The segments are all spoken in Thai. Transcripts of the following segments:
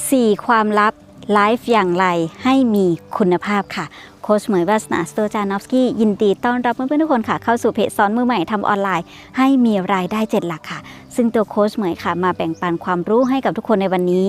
4 ความลับไลฟ์อย่างไรให้มีคุณภาพค่ะ โค้ชเหมยวาสนาสโตจานอฟสกี้ยินดีต้อนรับเพื่อนๆทุกคนค่ะ เข้าสู่เพจสอนมือใหม่ทำออนไลน์ ให้มีรายได้7หลักค่ะ ซึ่งตัวโค้ชเหมยค่ะ มาแบ่งปันความรู้ให้กับทุกคนในวันนี้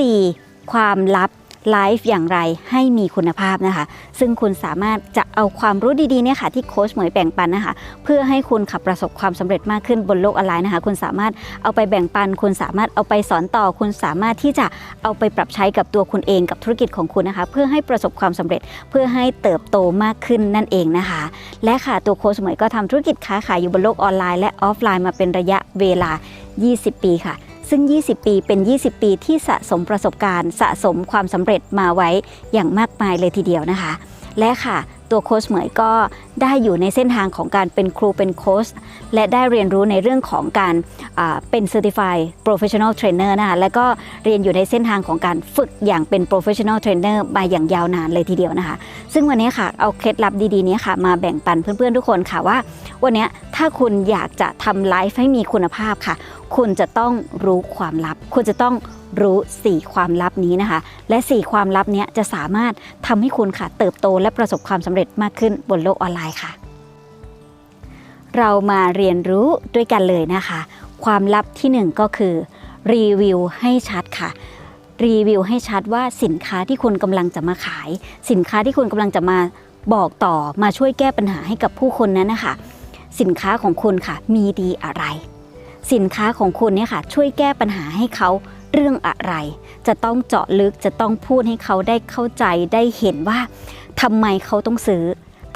4 ความลับ ไลฟ์อย่างไรให้มีคุณภาพนะคะ ซึ่งคุณสามารถจะเอาความรู้ดีๆเนี่ยค่ะที่โค้ชเหมยแบ่งปันนะคะ เพื่อให้คุณขับประสบความสำเร็จมากขึ้นบนโลกออนไลน์นะคะ คุณสามารถเอาไปแบ่งปัน คุณสามารถเอาไปสอนต่อ คุณสามารถที่จะเอาไปปรับใช้กับตัวคุณเองกับธุรกิจของคุณนะคะ เพื่อให้ประสบความสำเร็จ เพื่อให้เติบโตมากขึ้นนั่นเองนะคะ และค่ะตัวโค้ชเหมยก็ทำธุรกิจค้าขายอยู่บนโลกออนไลน์และออฟไลน์มาเป็นระยะเวลา 20 ปีค่ะ ซึ่ง 20 ปีเป็น 20 ปีที่สะสมประสบการณ์ สะสมความสำเร็จมาไว้อย่างมากมายเลยทีเดียวนะคะ และค่ะ ตัวโค้ชเหมยก็ได้อยู่ในเส้นทางของการเป็นครูเป็นโค้ชและได้เรียนรู้ในเรื่องของการเป็น Certified Professional Trainer นะคะและก็เรียนอยู่ในเส้นทางของการฝึกอย่างเป็น Professional Trainer มาอย่างยาวนานเลยทีเดียวนะคะ ซึ่งวันนี้ค่ะเอาเคล็ดลับดีๆนี้ค่ะ มาแบ่งปันเพื่อนๆทุกคนค่ะว่า วันนี้ถ้าคุณอยากจะทำไลฟ์ให้มีคุณภาพค่ะ คุณจะต้องรู้ความลับ คุณจะต้อง รู้ 4 ความลับนี้นะคะ และ 4 ความลับนี้จะสามารถทำให้คุณค่ะ เติบโตและประสบความสำเร็จมากขึ้นบนโลกออนไลน์ค่ะ เรามาเรียนรู้ด้วยกันเลยนะคะ ความลับทีหนึ่1 ก็คือรีวิวให้ชัดค่ะรีวิวให้ชัดว่าสินค้าที่คุณกำลังจะมาขาย สินค้าที่คุณกำลังจะมาบอกต่อมาช่วยแก้ปัญหาให้กับผู้คนนั้นนะคะ สินค้าของคุณค่ะมีดีอะไร สินค้าของคุณเนี่ยค่ะช่วยแก้ปัญหาให้เขา เรื่องอะไร จะต้องเจาะลึกจะต้องพูดให้เขาได้เข้าใจได้เห็นว่าทำไมเขาต้องซื้อ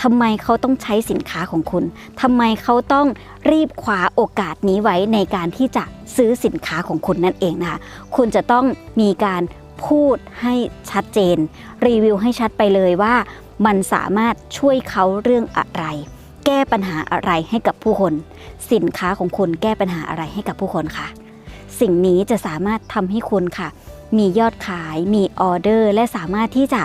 ทำไมเขาต้องใช้สินค้าของคุณทำไมเขาต้องรีบคว้าโอกาสนี้ไว้ในการที่จะซื้อสินค้าของคุณนั่นเองนะคะ คุณจะต้องมีการพูดให้ชัดเจน รีวิวให้ชัดไปเลยว่า มันสามารถช่วยเขาเรื่องอะไร แก้ปัญหาอะไรให้กับผู้คน สินค้าของคุณแก้ปัญหาอะไรให้กับผู้คนค่ะ สิ่งนี้จะสามารถทำให้คุณค่ะ มียอดขาย มีออเดอร์ และสามารถที่จะ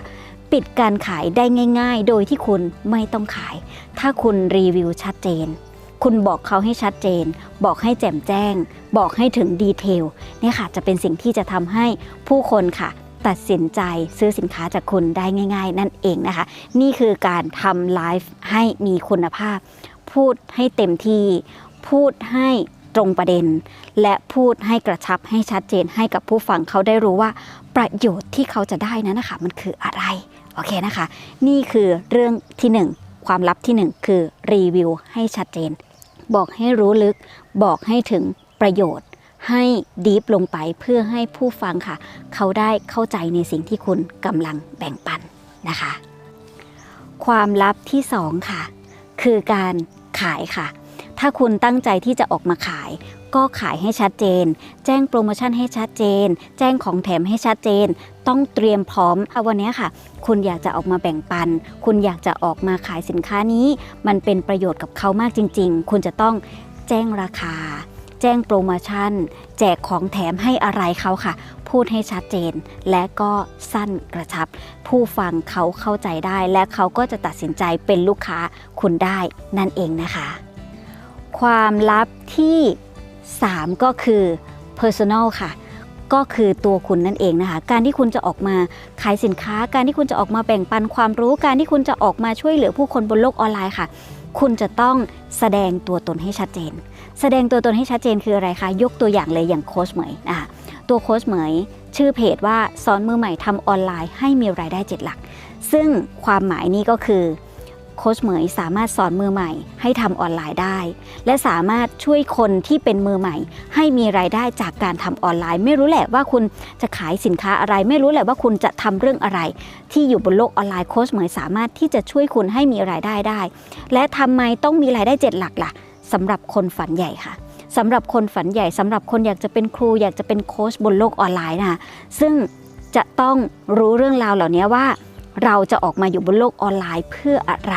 ปิดการขายได้ง่าย ๆ โดยที่คุณไม่ต้องขาย ถ้าคุณรีวิวชัดเจน คุณบอกเขาให้ชัดเจน บอกให้แจ่มแจ้ง บอกให้ถึงดีเทลเนี่ยค่ะจะเป็นสิ่งที่จะทำให้ผู้คนค่ะตัดสินใจซื้อสินค้าจากคุณได้ง่าย ๆ นั่นเองนะคะ นี่คือการทำไลฟ์ให้มีคุณภาพ พูดให้เต็มที่ พูดให้ ตรงประเด็น และพูดให้กระชับให้ชัดเจนให้กับผู้ฟังเขาได้รู้ว่าประโยชน์ที่เขาจะได้นั้นนะคะมันคืออะไร โอเคนะคะ นี่คือเรื่องที่หนึ่งความลับที่หนึ่งคือรีวิวให้ชัดเจน บอกให้รู้ลึก บอกให้ถึงประโยชน์ให้ดีฟลงไปเพื่อให้ผู้ฟังค่ะ เขาได้เข้าใจในสิ่งที่คุณกำลังแบ่งปันนะคะ ความลับที่สองค่ะ คือการขายค่ะ ถ้าคุณตั้งใจที่จะออกมาขาย ก็ขายให้ชัดเจน แจ้งโปรโมชั่นให้ชัดเจน แจ้งของแถมให้ชัดเจน ต้องเตรียมพร้อมเอาวันนี้ค่ะ คุณอยากจะออกมาแบ่งปัน คุณอยากจะออกมาขายสินค้านี้ มันเป็นประโยชน์กับเขามากจริง ๆ คุณจะต้องแจ้งราคา แจ้งโปรโมชั่น แจกของแถมให้อะไรเขาค่ะพูดให้ชัดเจนและก็สั้นกระชับ ผู้ฟังเขาเข้าใจได้ และเขาก็จะตัดสินใจเป็นลูกค้าคุณได้นั่นเองนะคะ ความลับที่ 3 ก็คือ personal ค่ะ ก็คือตัวคุณนั่นเองนะคะ การที่คุณจะออกมาขายสินค้า การที่คุณจะออกมาแบ่งปันความรู้ การที่คุณจะออกมาช่วยเหลือผู้คนบนโลกออนไลน์ค่ะ คุณจะต้องแสดงตัวตนให้ชัดเจน แสดงตัวตนให้ชัดเจนคืออะไรคะ ยกตัวอย่างเลยอย่างโค้ชเหมยนะคะตัวโค้ชเหมย ชื่อเพจว่าสอนมือใหม่ทำออนไลน์ให้มีรายได้7หลัก ซึ่งความหมายนี้ก็คือ โค้ชเหมยสามารถสอนมือใหม่ให้ทำออนไลน์ได้ และสามารถช่วยคนที่เป็นมือใหม่ ให้มีรายได้จากการทำออนไลน์ ไม่รู้แหละว่าคุณจะขายสินค้าอะไร ไม่รู้แหละว่าคุณจะทำเรื่องอะไร ที่อยู่บนโลกออนไลน์โค้ชเหมยสามารถที่จะช่วยคุณให้มีรายได้ได้ และทำไมต้องมีรายได้7หลักล่ะสำหรับคนฝันใหญ่ค่ะสำหรับคนฝันใหญ่สำหรับคนอยากจะเป็นครูอยากจะเป็นโค้ชบนโลกออนไลน์นะคะซึ่งจะต้องรู้เรื่องราวเหล่านี้ว่า เราจะออกมาอยู่บนโลกออนไลน์เพื่ออะไร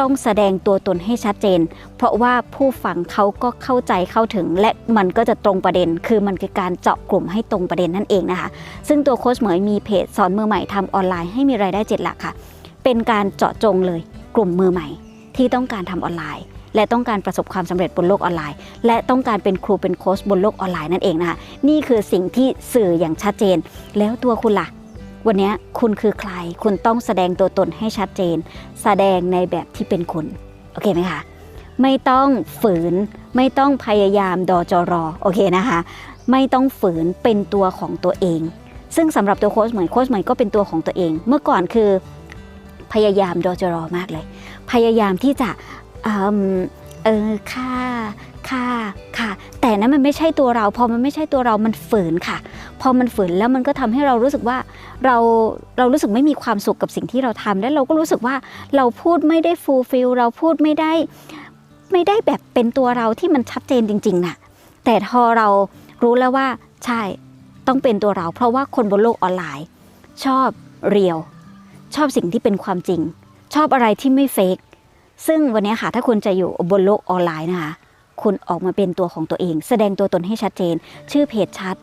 ต้องแสดงตัวตนให้ชัดเจน เพราะว่าผู้ฟังเขาก็เข้าใจเข้าถึง และมันก็จะตรงประเด็น คือมันคือการเจาะกลุ่มให้ตรงประเด็นนั่นเองนะคะ ซึ่งตัวโค้ชเหมยมีเพจสอนมือใหม่ทำออนไลน์ให้มีรายได้เจ็ดหลักค่ะ เป็นการเจาะจงเลยกลุ่มมือใหม่ ที่ต้องการทำออนไลน์และต้องการประสบความสำเร็จบนโลกออนไลน์ และต้องการเป็นครูเป็นโค้ชบนโลกออนไลน์นั่นเองนะคะนี่คือสิ่งที่สื่ออย่างชัดเจน แล้วตัวคุณล่ะ วันนี้คุณคือใคร คุณต้องแสดงตัวตนให้ชัดเจน แสดงในแบบที่เป็นคุณ โอเคไหมคะ ไม่ต้องฝืน ไม่ต้องพยายามดอจอรอ โอเคนะคะ ไม่ต้องฝืนเป็นตัวของตัวเอง ซึ่งสำหรับตัวโค้ชเหมยโค้ชเหมยก็เป็นตัวของตัวเอง เมื่อก่อนคือพยายามดอจอรอมากเลย พยายามที่จะอเออค่ะค่ะค่ะ แต่นั้นมันไม่ใช่ตัวเรา พอมันไม่ใช่ตัวเรา มันฝืนค่ะ พอมันฝืนแล้วมันก็ทำให้เรารู้สึกว่าเราเรารู้สึกไม่มีความสุขกับสิ่งที่เราทำและเราก็รู้สึกว่าเราพูดไม่ได้ฟูลฟิลเราพูดไม่ได้ไม่ได้แบบเป็นตัวเราที่มันชัดเจนจริงๆน่ะแต่พอเรารู้แล้วว่าใช่ต้องเป็นตัวเรา เพราะว่าคนบนโลกออนไลน์ ชอบเรียว ชอบสิ่งที่เป็นความจริง ชอบอะไรที่ไม่เฟกซึ่งวันนี้ค่ะถ้าคุณจะอยู่บนโลกออนไลน์นะคะคุณออกมาเป็นตัวของตัวเอง แสดงตัวตนให้ชัดเจน ชื่อเพจชัด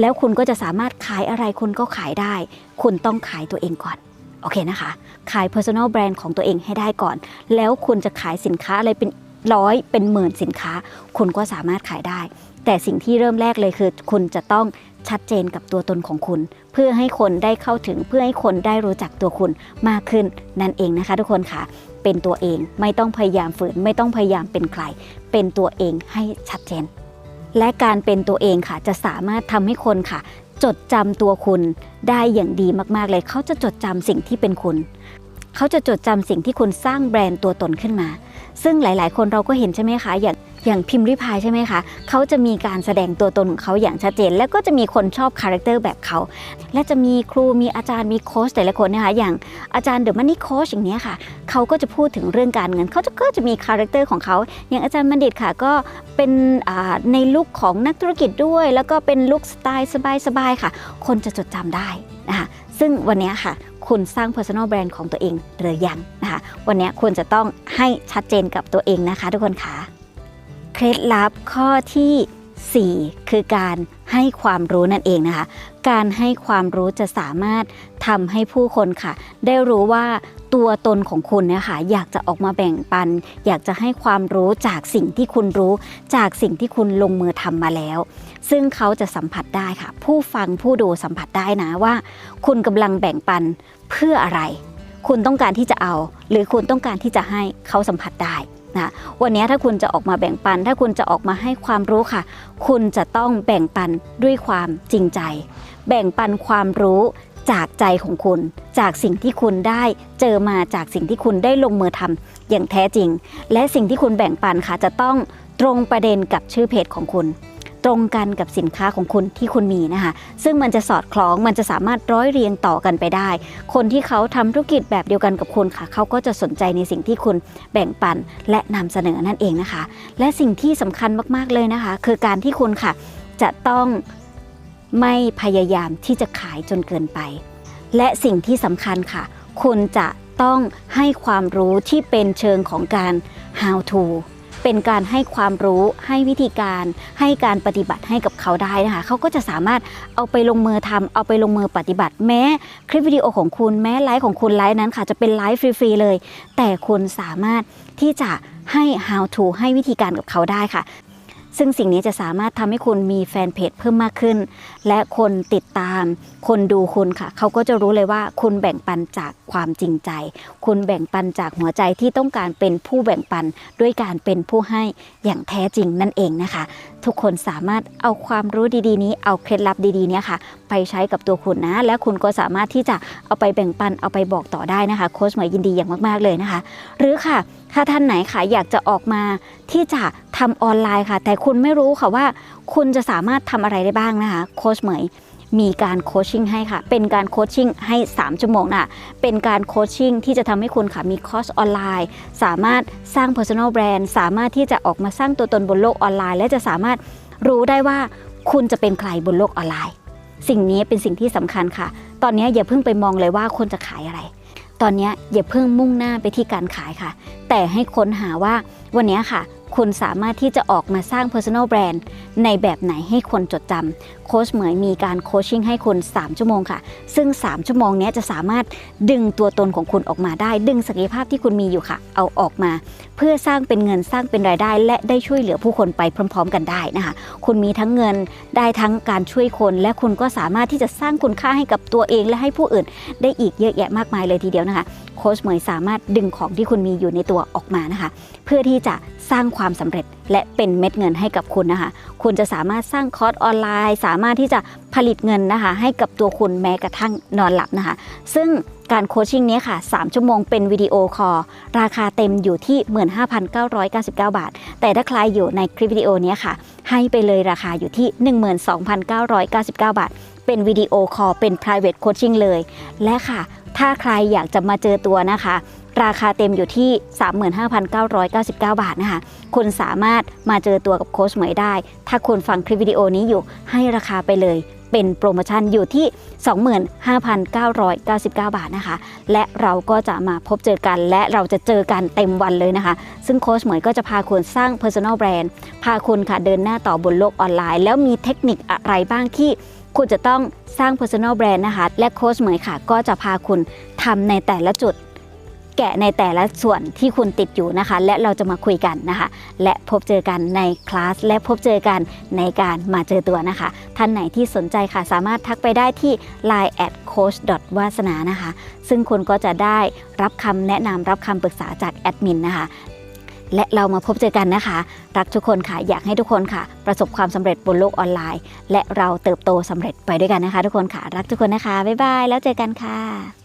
แล้วคุณก็จะสามารถขายอะไรคุณก็ขายได้ คุณต้องขายตัวเองก่อน โอเคนะคะ ขาย personal brand ของตัวเองให้ได้ก่อน แล้วคุณจะขายสินค้าอะไรเป็นร้อยเป็นหมื่นสินค้า คุณก็สามารถขายได้ แต่สิ่งที่เริ่มแรกเลยคือ คุณจะต้องชัดเจนกับตัวตนของคุณ เพื่อให้คนได้เข้าถึงเพื่อให้คนได้รู้จักตัวคุณมากขึ้นนั่นเองนะคะทุกคนค่ะ เป็นตัวเองไม่ต้องพยายามฝืนไม่ต้องพยายามเป็นใคร เป็นตัวเองให้ชัดเจน และการเป็นตัวเองค่ะ จะสามารถทำให้คนค่ะ จดจำตัวคุณได้อย่างดีมากๆเลย เขาจะจดจำสิ่งที่เป็นคุณ เขาจะจดจำสิ่งที่คุณสร้างแบรนด์ตัวตนขึ้นมา ซึ่งหลาย ๆ คนเราก็เห็นใช่ไหมคะอย่าง อย่างพิมพ์ริพายใช่ไหมคะเขาจะมีการแสดงตัวตนของเขาอย่างชัดเจน แล้วก็จะมีคนชอบคาแรคเตอร์แบบเขา และจะมีครูมีอาจารย์มีโค้ชแต่ละคนนะคะอย่างอาจารย์เดอะมันนี่โค้ชอย่างเนี้ยค่ะเขาก็จะพูดถึงเรื่องการเงินเขาจะก็จะมีคาแรคเตอร์ของเขาอย่างอาจารย์บัณฑิตค่ะก็เป็นในลุคของนักธุรกิจด้วย แล้วก็เป็นลุคสไตล์สบายๆค่ะ คนจะจดจำได้นะคะซึ่งวันนี้ค่ะคุณสร้าง personal brand ของตัวเองหรือยังนะคะ วันนี้คุณจะต้องให้ชัดเจนกับตัวเองนะคะทุกคนค่ะ ล็ดลับข้อที่ 4 คือการให้ความรู้นั่นเองนะคะ การให้ความรู้จะสามารถทำให้ผู้คนค่ะ ได้รู้ว่าตัวตนของคุณเนะคะอยากจะออกมาแบ่งปัน อยากจะให้ความรู้จากสิ่งที่คุณรู้ จากสิ่งที่คุณลงมือทำมาแล้ว ซึ่งเขาจะสัมผัสได้ค่ะ ผู้ฟังผู้ดูสัมผัสได้นะว่า คุณกำลังแบ่งปันเพื่ออะไร คุณต้องการที่จะเอา หรือคุณต้องการที่จะให้เขาสัมผัสได้ นะวันนี้ถ้าคุณจะออกมาแบ่งปัน ถ้าคุณจะออกมาให้ความรู้ค่ะ คุณจะต้องแบ่งปันด้วยความจริงใจ แบ่งปันความรู้จากใจของคุณ จากสิ่งที่คุณได้เจอมาจากสิ่งที่คุณได้ลงมือทำอย่างแท้จริง และสิ่งที่คุณแบ่งปันค่ะจะต้องตรงประเด็นกับชื่อเพจของคุณ ตรงกันกับสินค้าของคุณที่คุณมีนะคะ ซึ่งมันจะสอดคล้องมันจะสามารถร้อยเรียงต่อกันไปได้ คนที่เขาทำธุรกิจแบบเดียวกันกับคุณค่ะ เขาก็จะสนใจในสิ่งที่คุณแบ่งปันและนำเสนอนั่นเองนะคะ และสิ่งที่สำคัญมากๆเลยนะคะ คือการที่คุณค่ะจะต้องไม่พยายามที่จะขายจนเกินไป และสิ่งที่สำคัญค่ะ คุณจะต้องให้ความรู้ที่เป็นเชิงของการ how to เป็นการให้ความรู้ให้วิธีการให้การปฏิบัติให้กับเขาได้นะคะเขาก็จะสามารถเอาไปลงมือทำเอาไปลงมือปฏิบัติ แม้คลิปวิดีโอของคุณแม้ไลฟ์ของคุณไลฟ์นั้นค่ะจะเป็นไลฟ์ฟรีๆเลย แต่คุณสามารถที่จะให้ how to ให้วิธีการกับเขาได้ค่ะ ซึ่งสิ่งนี้จะสามารถทำให้คุณมีแฟนเพจเพิ่มมากขึ้น และคนติดตาม คนดูคุณค่ะ เขาก็จะรู้เลยว่าคุณแบ่งปันจากความจริงใจ คุณแบ่งปันจากหัวใจที่ต้องการเป็นผู้แบ่งปันด้วยการเป็นผู้ให้อย่างแท้จริงนั่นเองนะคะ ทุกคนสามารถเอาความรู้ดีๆ นี้เอาเคล็ดลับดีๆเนี่ยค่ะ ไปใช้กับตัวคุณนะ และคุณก็สามารถที่จะเอาไปแบ่งปันเอาไปบอกต่อได้นะคะ โค้ชเหมยยินดีอย่างมากๆเลยนะคะ หรือค่ะ ถ้าท่านไหนค่ะอยากจะออกมาที่จะทำออนไลน์ค่ะ แต่คุณไม่รู้ค่ะว่าคุณจะสามารถทำอะไรได้บ้างนะคะ โค้ชเหมยมีการโคชชิ่งให้ค่ะ เป็นการโคชชิ่งให้ 3 ชั่วโมงน่ะเป็นการโคชชิ่งที่จะทำให้คุณค่ะมีคอร์สออนไลน์ สามารถสร้าง personal brand สามารถที่จะออกมาสร้างตัวตนบนโลกออนไลน์ และจะสามารถรู้ได้ว่าคุณจะเป็นใครบนโลกออนไลน์ สิ่งนี้เป็นสิ่งที่สำคัญค่ะ ตอนนี้อย่าเพิ่งไปมองเลยว่าคนจะขายอะไร ตอนนี้อย่าเพิ่งมุ่งหน้าไปที่การขายค่ะ แต่ให้ค้นหาว่าวันนี้ค่ะ คุณสามารถที่จะออกมาสร้าง Personal Brand ในแบบไหนให้คนจดจำโค้ชเหมยมีการโคชชิ่งให้คุณ 3 ชั่วโมงค่ะ ซึ่ง 3 ชั่วโมงนี้จะสามารถดึงตัวตนของคุณออกมาได้ ดึงศักยภาพที่คุณมีอยู่ค่ะ เอาออกมา เพื่อสร้างเป็นเงินสร้างเป็นรายได้ และได้ช่วยเหลือผู้คนไปพร้อม ๆ กันได้นะคะ คุณมีทั้งเงินได้ทั้งการช่วยคน และคุณก็สามารถที่จะสร้างคุณค่าให้กับตัวเองและให้ผู้อื่น ได้อีกเยอะแยะมากมายเลยทีเดียวนะคะ โค้ชเหมยสามารถดึงของที่คุณมีอยู่ในตัวออกมานะคะ เพื่อที่จะสร้างความสำเร็จ และเป็นเม็ดเงินให้กับคุณนะคะ คุณจะสามารถสร้างคอร์สออนไลน์ สามารถที่จะผลิตเงินนะคะ ให้กับตัวคุณแม้กระทั่งนอนหลับนะคะ ซึ่งการโคชชิ่งนี้ค่ะ 3 ชั่วโมงเป็นวิดีโอคอลราคาเต็มอยู่ที่ 15,999 บาท แต่ถ้าใครอยู่ในคลิปวิดีโอนี้ค่ะ ให้ไปเลยราคาอยู่ที่ 12,999 บาท เป็นวิดีโอคอลเป็น private coaching เลย และค่ะ ถ้าใครอยากจะมาเจอตัวนะคะ ราคาเต็มอยู่ที่ 35,999 บาทนะคะ คุณสามารถมาเจอตัวกับโค้ชเหมยได้ ถ้าคุณฟังคลิปวิดีโอนี้อยู่ให้ราคาไปเลยเป็นโปรโมชั่นอยู่ที่ 25,999 บาทนะคะ และเราก็จะมาพบเจอกัน และเราจะเจอกันเต็มวันเลยนะคะ ซึ่งโค้ชเหมยก็จะพาคุณสร้าง Personal Brand พาคุณค่ะเดินหน้าต่อบนโลกออนไลน์ แล้วมีเทคนิคอะไรบ้างที่คุณจะต้องสร้าง Personal Brand นะคะ และโค้ชเหมยค่ะ ก็จะพาคุณทำในแต่ละจุด แกะในแต่ละส่วนที่คุณติดอยู่นะคะ และเราจะมาคุยกันนะคะ และพบเจอกันในคลาสและพบเจอกันในการมาเจอตัวนะคะ ท่านไหนที่สนใจค่ะ สามารถทักไปได้ที่ line at coach วาสนานะคะ ซึ่งคุณก็จะได้รับคำแนะนำรับคำปรึกษาจากแอดมินนะคะและเรามาพบเจอกันนะคะ รักทุกคนค่ะ อยากให้ทุกคนค่ะ ประสบความสำเร็จบนโลกออนไลน์ และเราเติบโตสำเร็จไปด้วยกันนะคะ ทุกคนค่ะ รักทุกคนนะคะ บ๊ายบาย แล้วเจอกันค่ะ